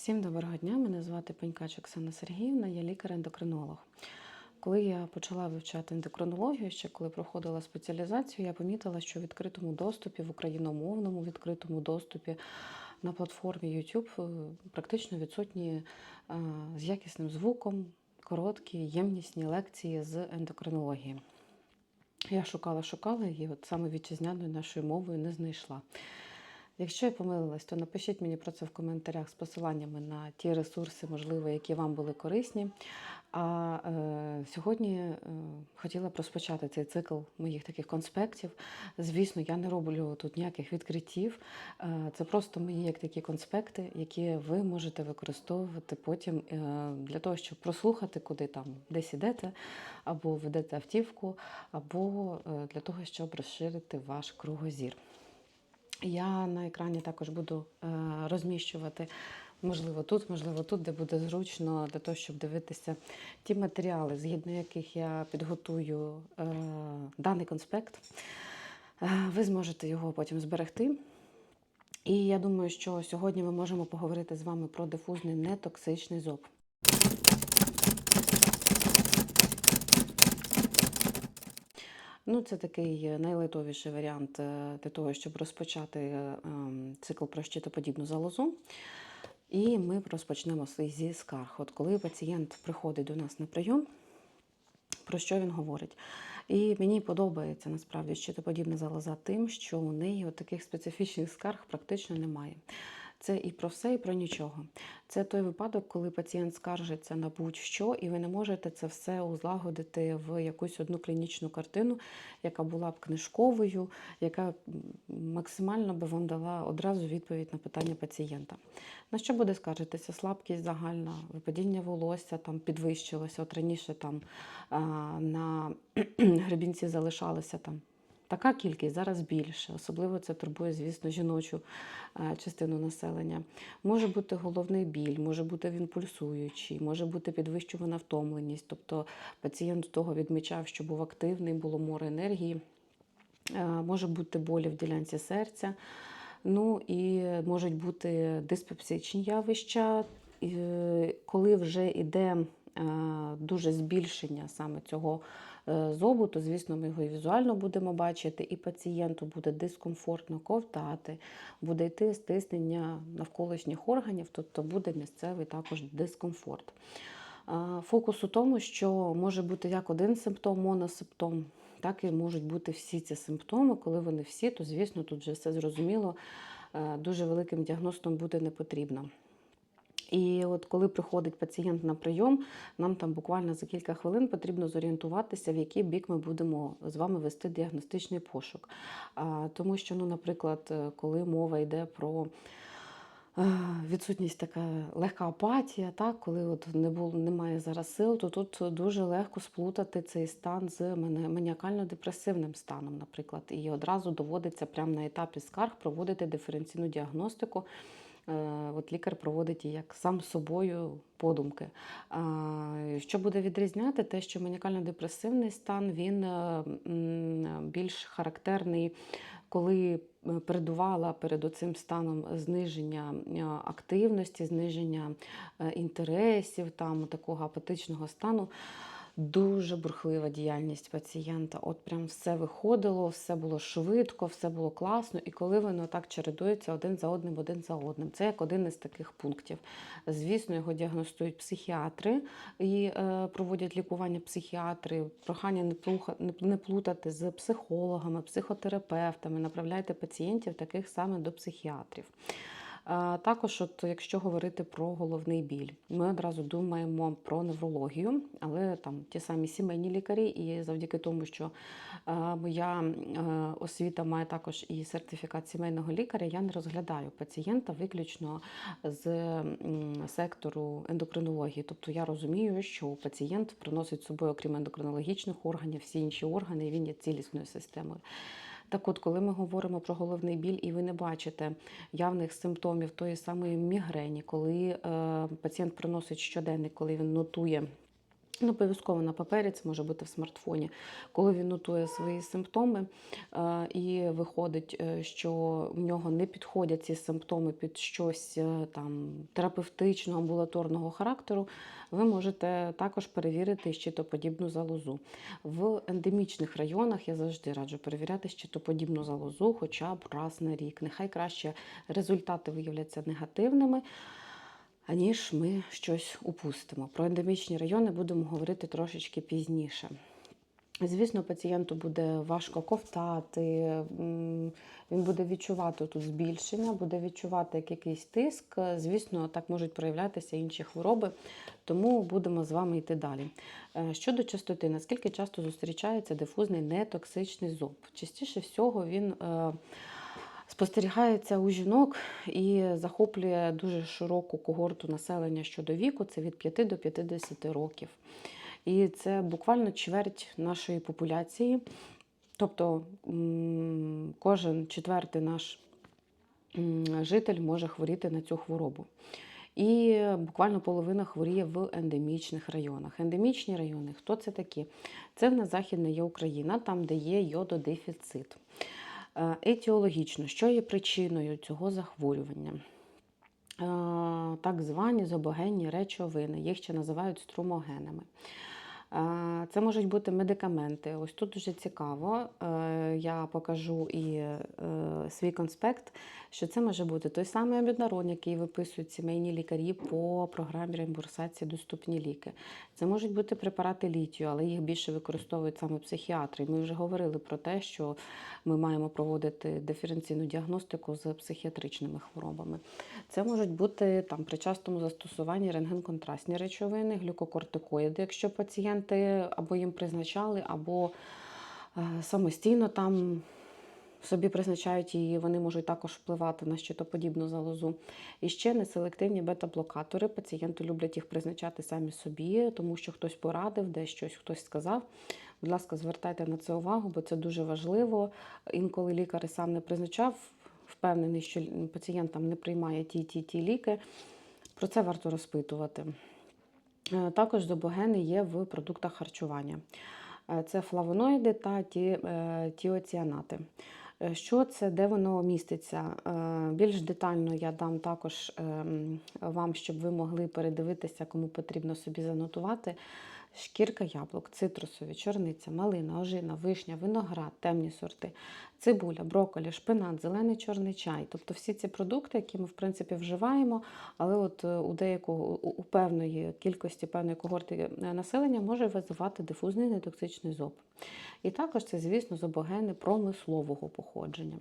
Всім доброго дня. Мене звати Пенькач Оксана Сергіївна, я лікар-ендокринолог. Коли я почала вивчати ендокринологію, ще коли проходила спеціалізацію, я помітила, що в відкритому доступі, в україномовному відкритому доступі на платформі YouTube е, практично відсутні е, з якісним звуком короткі, ємнісні лекції з ендокринології. Я шукала, шукала і от саме вітчизняною нашою мовою не знайшла. Якщо я помилилась, то напишіть мені про це в коментарях з посиланнями на ті ресурси, можливо, які вам були корисні. А е, сьогодні е, хотіла б розпочати цей цикл моїх таких конспектів. Звісно, я не роблю тут ніяких відкриттів. Е, це просто мої як такі конспекти, які ви можете використовувати потім е, для того, щоб прослухати, куди там десь ідете, або ведете автівку, або е, для того, щоб розширити ваш кругозір. Я на екрані також буду е, розміщувати, можливо, тут, можливо, тут, де буде зручно для того, щоб дивитися ті матеріали, згідно яких я підготую е, даний конспект. Е, Ви зможете його потім зберегти. І я думаю, що сьогодні ми можемо поговорити з вами про дифузний нетоксичний зоб. Ну, це такий е, найлайтовіший варіант е, для того, щоб розпочати е, ем, цикл про щитоподібну залозу. І ми розпочнемо зі скарг. От коли пацієнт приходить до нас на прийом, про що він говорить? І мені подобається насправді щитоподібна залоза тим, що у неї от таких специфічних скарг практично немає. Це і про все, і про нічого. Це той випадок, коли пацієнт скаржиться на будь-що, і ви не можете це все узлагодити в якусь одну клінічну картину, яка була б книжковою, яка максимально би вам дала одразу відповідь на питання пацієнта. На що буде скаржитися? Слабкість загальна, випадіння волосся там підвищилося. От раніше там на гребінці залишалося там Така кількість зараз більше, особливо це турбує, звісно, жіночу е, частину населення. Може бути головний біль, може бути він пульсуючий, може бути підвищувана втомленість. Тобто пацієнт того відмічав, що був активний, було море енергії, Е, може бути болі в ділянці серця. Ну і можуть бути диспепсичні явища, е, коли вже йде дуже збільшення саме цього зобу, то, звісно, ми його і візуально будемо бачити, і пацієнту буде дискомфортно ковтати, буде йти стиснення навколишніх органів, тобто буде місцевий також дискомфорт. Фокус у тому, що може бути як один симптом, моносимптом, так і можуть бути всі ці симптоми. Коли вони всі, то звісно, тут вже все зрозуміло, е, дуже великим діагностом бути не потрібно. І от коли приходить пацієнт на прийом, нам там буквально за кілька хвилин потрібно зорієнтуватися, в який бік ми будемо з вами вести діагностичний пошук. Тому що, ну, наприклад, е, коли мова йде про е, відсутність така легка апатія, так, коли от не було, немає зараз сил, то тут дуже легко сплутати цей стан з мані- маніакально-депресивним станом, наприклад. І одразу доводиться прямо на етапі скарг проводити диференційну діагностику. Е, От лікар проводить як сам собою подумки. Що буде відрізняти? Те, що маніакально-депресивний стан він е, більш характерний, коли е, передувала перед оцим станом зниження активності, зниження інтересів, там такого апатичного стану. Дуже бурхлива діяльність пацієнта. От прям все виходило, все було швидко, все було класно. І коли воно так чередується один за одним, один за одним, це як один із таких пунктів. Звісно, його діагностують психіатри і е, проводять лікування психіатри. Прохання не, плуха, не, не плутати з психологами, психотерапевтами. Направляйте пацієнтів таких саме до психіатрів. Також, от, якщо говорити про головний біль, ми одразу думаємо про неврологію, але там ті самі сімейні лікарі, і завдяки тому, що е, моя е, освіта має також і сертифікат сімейного лікаря, я не розглядаю пацієнта виключно з сектору ендокринології. Тобто я розумію, що пацієнт приносить з собою, окрім ендокринологічних органів, всі інші органи, і він є цілісною системою. Так от, коли ми говоримо про головний біль, і ви не бачите явних симптомів тої самої мігрені, коли е, пацієнт приносить щоденник, коли він нотує. Не обов'язково на папері, це може бути в смартфоні. Коли він нотує свої симптоми е, і виходить, е, що в нього не підходять ці симптоми під щось е, там терапевтичного, амбулаторного характеру, ви можете також перевірити щитоподібну залозу. В ендемічних районах я завжди раджу перевіряти щитоподібну залозу хоча б раз на рік. Нехай краще результати виявляться негативними аніж ми щось упустимо. Про ендемічні райони будемо говорити трошечки пізніше. Звісно, пацієнту буде важко ковтати, він буде відчувати тут збільшення, буде відчувати як якийсь тиск. Звісно, так можуть проявлятися інші хвороби, тому будемо з вами йти далі. Е, Щодо частоти, наскільки часто зустрічається дифузний нетоксичний зоб? Частіше всього він е, спостерігається у жінок і захоплює дуже широку когорту населення щодо віку, це від 5 до 50 років. І це буквально чверть нашої популяції. Тобто кожен четвертий наш житель може хворіти на цю хворобу. І буквально половина хворіє в ендемічних районах. Ендемічні райони, хто це такі? Це в нас Західна є Україна, там, де є йододефіцит. Е, Етіологічно, що є причиною цього захворювання? Е, Так звані зобогенні речовини, їх ще називають струмогенами. Е, Це можуть бути медикаменти. Ось тут дуже цікаво. е, Я покажу і е, свій конспект, що це може бути той самий амідарон, який виписують сімейні лікарі по програмі реімбурсації доступні ліки. Це можуть бути препарати літію, але їх більше використовують саме психіатри. Ми вже говорили про те, що ми маємо проводити диференційну діагностику з психіатричними хворобами. Це можуть бути там при частому застосуванні рентгенконтрастні речовини, глюкокортикоїди, якщо пацієнти або їм призначали, або е, самостійно там собі призначають її, вони можуть також впливати на щитоподібну залозу. І ще неселективні бета-блокатори. Пацієнти люблять їх призначати самі собі, тому що хтось порадив, десь щось хтось сказав. Будь ласка, звертайте на це увагу, бо це дуже важливо. Інколи лікар і сам не призначав, впевнений, що пацієнт там не приймає ті ті ті ліки. Про це варто розпитувати. Е, Також зобогени є в продуктах харчування. Е, Це флавоноїди та ті, е, тіоціанати. Що це, де воно міститься? Більш детально я дам також ем, вам, щоб ви могли передивитися, кому потрібно собі занотувати. Шкірка яблук, цитрусові, чорниця, малина, ожина, вишня, виноград, темні сорти, цибуля, брокколі, шпинат, зелений чорний чай. Тобто всі ці продукти, які ми в принципі вживаємо, але от е, у деякого у певної кількості певної когорти е, населення може визивати дифузний нетоксичний зоб. І також це, звісно, зобогени промислового походження.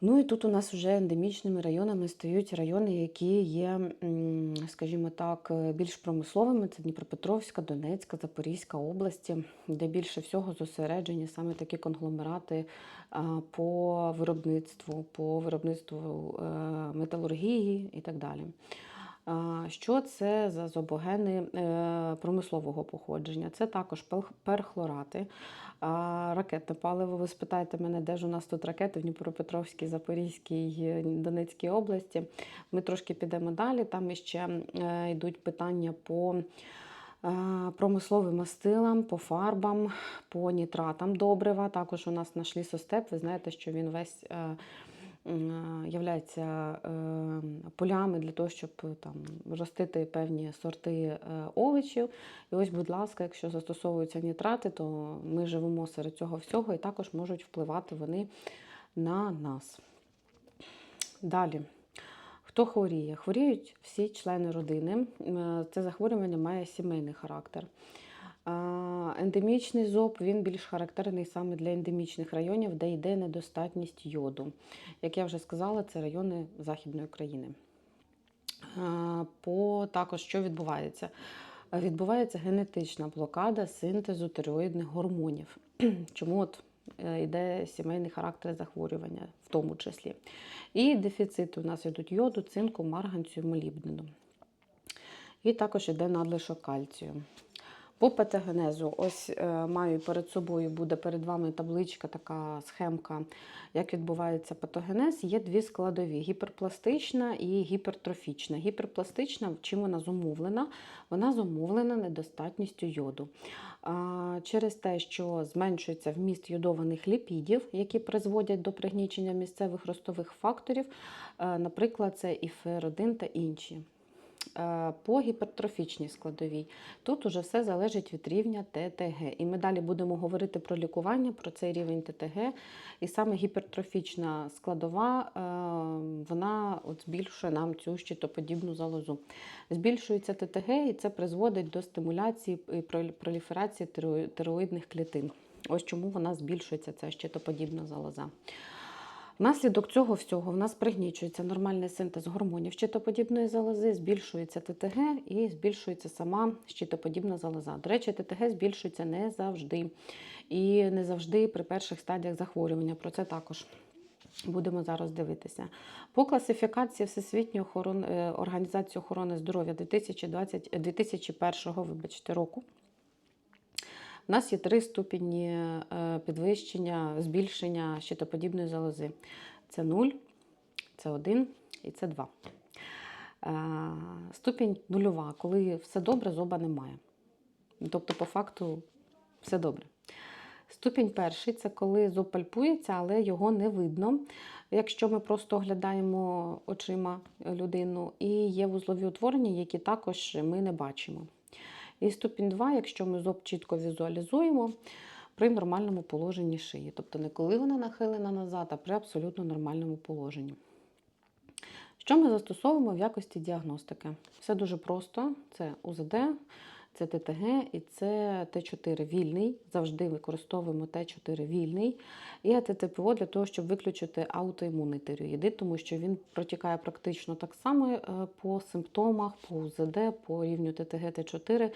Ну і тут у нас вже ендемічними районами стають райони, які є, скажімо так, е, більш промисловими. Це Дніпропетровська, Донецька, Запорізька області, де більше всього зосереджені саме такі конгломерати по виробництву, по виробництву е, металургії і так далі. Що це за зобогени е, промислового походження? Це також перхлорати, ракетне паливо. Ви спитаєте мене, де ж у нас тут ракети в Дніпропетровській, Запорізькій, Донецькій області. Ми трошки підемо далі. Там іще е, йдуть питання по е, промисловим мастилам, по фарбам, по нітратам добрива. Також у нас наш лісостеп. Ви знаєте, що він весь. Е, м, являється е, полями для того, щоб е, там ростити певні сорти овочів. І ось, будь ласка, якщо застосовуються нітрати, то ми живемо серед цього всього і також можуть впливати вони на нас. Далі. Хто хворіє? Хворіють всі члени родини. Це захворювання має сімейний характер. Ендемічний зоб він більш характерний саме для ендемічних районів, де йде недостатність йоду. Як я вже сказала, це райони Західної України. По також що відбувається? Відбувається генетична блокада синтезу тиреоїдних гормонів. Чому от е, йде сімейний характер захворювання, в тому числі. І дефіцит у нас йдуть йоду, цинку, марганцю, молібдену. І також йде надлишок кальцію. По патогенезу, ось е, маю перед собою, буде перед вами табличка, така схемка, як відбувається патогенез. Є дві складові: гіперпластична і гіпертрофічна. Гіперпластична, чим вона зумовлена? Вона зумовлена недостатністю йоду. Через те, що зменшується вміст йодованих ліпідів, які призводять до пригнічення місцевих ростових факторів, е, наприклад, це і фер1 та інші. Е, По гіпертрофічній складовій. Тут уже все залежить від рівня ТТГ. І ми далі будемо говорити про лікування, про цей рівень ТТГ. І саме гіпертрофічна складова, е, вона от збільшує нам цю щитоподібну залозу. Збільшується ТТГ, і це призводить до стимуляції і проліферації тироїдних клітин. Ось чому вона збільшується, ця щитоподібна залоза. Внаслідок цього всього в нас пригнічується нормальний синтез гормонів щитоподібної залози, збільшується ТТГ і збільшується сама щитоподібна залоза. До речі, ТТГ збільшується не завжди. І не завжди при перших стадіях захворювання. Про це також будемо зараз дивитися. По класифікації Всесвітньої охорони, е, організації охорони здоров'я 2020, е, 2001 вибачте, року. У нас є три ступені е, підвищення, збільшення щитоподібної залози. Це 0, це 1 і це 2. Е, Ступінь нульова, коли все добре, зоба немає. Тобто, по факту, все добре. Ступінь перший це коли зоб пальпується, але його не видно. Якщо ми просто оглядаємо очима людину, і є вузлові утворення, які також ми не бачимо. І ступінь 2, якщо ми зоб чітко візуалізуємо при нормальному положенні шиї. Тобто не коли вона нахилена назад, а при абсолютно нормальному положенні. Що ми застосовуємо в якості діагностики? Все дуже просто: це УЗД, це ТТГ і це Т4 вільний. Завжди використовуємо Т4 вільний. І АТТПО для того, щоб виключити аутоімунний тиреоїдит, тому що він протікає практично так само е, по симптомах, по УЗД, по рівню ТТГ Т4.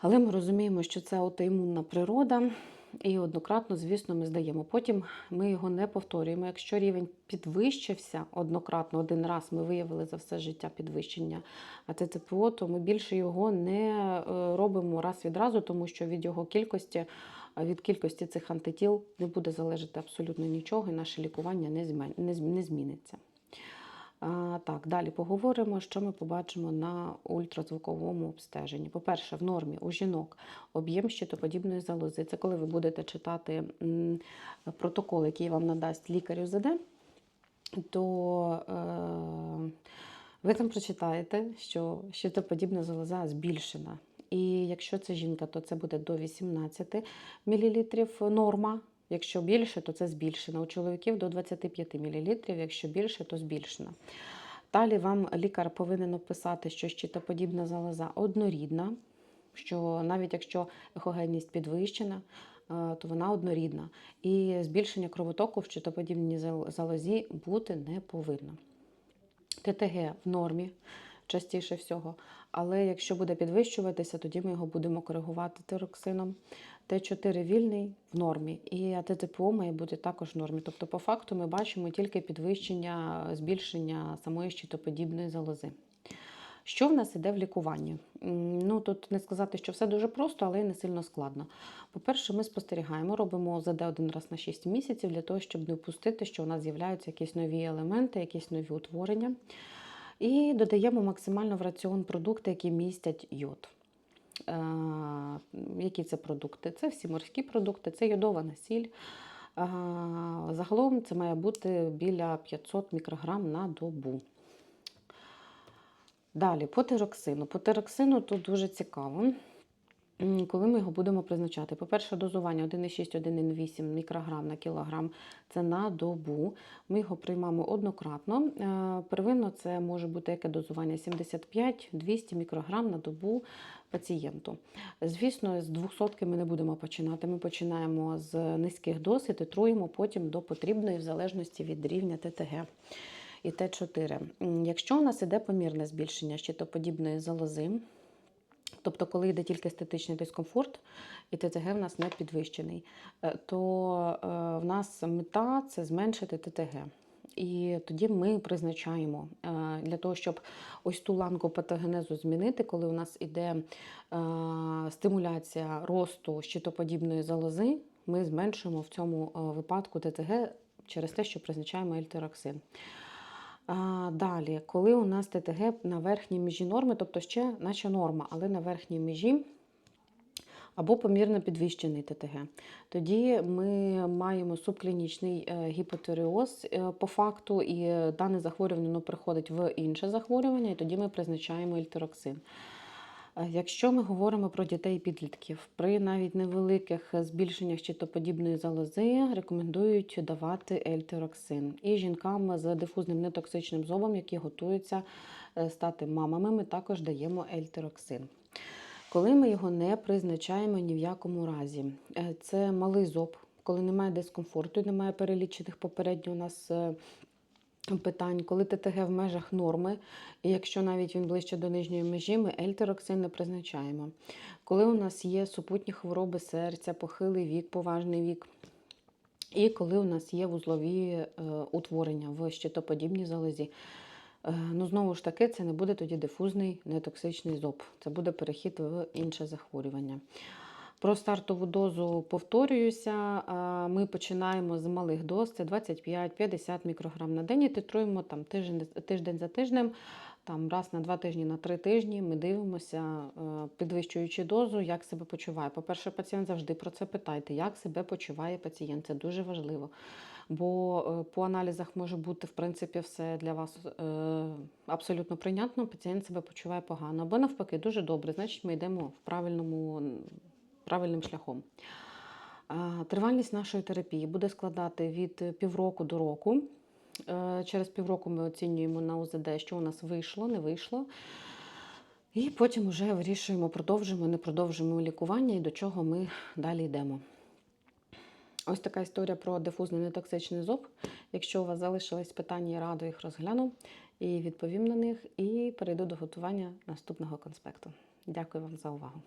Але ми розуміємо, що це аутоімунна природа, і однократно, звісно, ми здаємо. Потім ми його не повторюємо. Якщо рівень підвищився однократно, один раз ми виявили за все життя підвищення АТТПО, то ми більше його не е, робимо раз від разу, тому що від його кількості, від кількості цих антитіл не буде залежати абсолютно нічого, і наше лікування не зміниться. Так, далі поговоримо, що ми побачимо на ультразвуковому обстеженні. По-перше, в нормі у жінок об'єм щитоподібної залози. Це коли ви будете читати протокол, який вам надасть лікар УЗД, то е, ви там прочитаєте, що щитоподібна залоза збільшена. І якщо це жінка, то це буде до 18 мл норма. Якщо більше, то це збільшено. У чоловіків до 25 мл, якщо більше, то збільшено. Далі вам лікар повинен описати, що щитоподібна залоза однорідна, що навіть якщо ехогенність підвищена, е, то вона однорідна. І збільшення кровотоку в щитоподібній залозі бути не повинно. ТТГ в нормі частіше всього, але якщо буде підвищуватися, тоді ми його будемо коригувати тироксином. Т4 вільний в нормі, і АТТПО має бути також в нормі. Тобто, по факту, ми бачимо тільки підвищення, збільшення самої щитоподібної залози. Що в нас іде в лікуванні? Ну тут не сказати, що все дуже просто, але й не сильно складно. По-перше, ми спостерігаємо, робимо ОЗД один раз на 6 місяців для того, щоб не впустити, що у нас з'являються якісь нові елементи, якісь нові утворення. І додаємо максимально в раціон продукти, які містять йод. Е, Які це продукти? Це всі морські продукти, це йодована сіль. Е, Загалом це має бути біля 500 мікрограм на добу. Далі, по тироксину. По тироксину тут дуже цікаво. Коли ми його будемо призначати? По-перше, дозування 1,6-1,8 мікрограм на кілограм це на добу. Ми його приймаємо однократно. Е, Первинно це може бути яке дозування 75-200 мікрограм на добу пацієнту. Звісно, з 200 ми не будемо починати. Ми починаємо з низьких доз і титруємо потім до потрібної в залежності від рівня ТТГ і Т4. Якщо у нас іде помірне збільшення щитоподібної залози, Тобто, коли йде тільки естетичний дискомфорт, і ТТГ в нас не підвищений, е, то е, в нас мета це зменшити ТТГ. І тоді ми призначаємо е, для того, щоб ось ту ланку патогенезу змінити, коли у нас іде е, стимуляція росту щитоподібної залози, ми зменшуємо в цьому випадку ТТГ через те, що призначаємо ельтероксин. А, Далі, коли у нас ТТГ на верхній межі норми, тобто ще наче норма, але на верхній межі або помірно підвищений ТТГ. Тоді ми маємо субклінічний гіпотиреоз гіпотереоз е, по факту, і е, дане захворювання приходить в інше захворювання, і тоді ми призначаємо ельтероксин. Якщо ми говоримо про дітей і підлітків, при навіть невеликих збільшеннях щитоподібної залози рекомендують давати ельтероксин. І жінкам з дифузним нетоксичним зобом, які готуються е, стати мамами, ми також даємо ельтероксин. Коли ми його не призначаємо ні в якому разі, Е, це малий зоб, коли немає дискомфорту, немає перелічених попередньо у нас е, питань, коли ТТГ в межах норми, і якщо навіть він ближче до нижньої межі, ми ельтероксин не призначаємо. Коли у нас є супутні хвороби серця, похилий вік, поважний вік, і коли у нас є вузлові е, утворення в щитоподібній залозі. Е, Ну, знову ж таки, це не буде тоді дифузний нетоксичний зоб. Це буде перехід в інше захворювання. Про стартову дозу повторююся. Ми починаємо з малих доз, це 25-50 мікрограм на день і титруємо там тиждень, тиждень за тижнем, там раз на два тижні, на три тижні. Ми дивимося, е, підвищуючи дозу, як себе почуває. По-перше, пацієнт завжди про це питайте, як себе почуває пацієнт. Це дуже важливо. Бо е, по аналізах може бути в принципі все для вас е, абсолютно прийнятно. Пацієнт себе почуває погано, або навпаки, дуже добре. Значить, ми йдемо в правильному правильним шляхом. Тривалість нашої терапії буде складати від півроку до року. Е, Через півроку ми оцінюємо на УЗД, що у нас вийшло, не вийшло. І потім вже вирішуємо, продовжуємо, не продовжуємо лікування і до чого ми далі йдемо. Ось така історія про дифузний нетоксичний зоб. Якщо у вас залишились питання, я радо їх розгляну і відповім на них, і перейду до готування наступного конспекту. Дякую вам за увагу.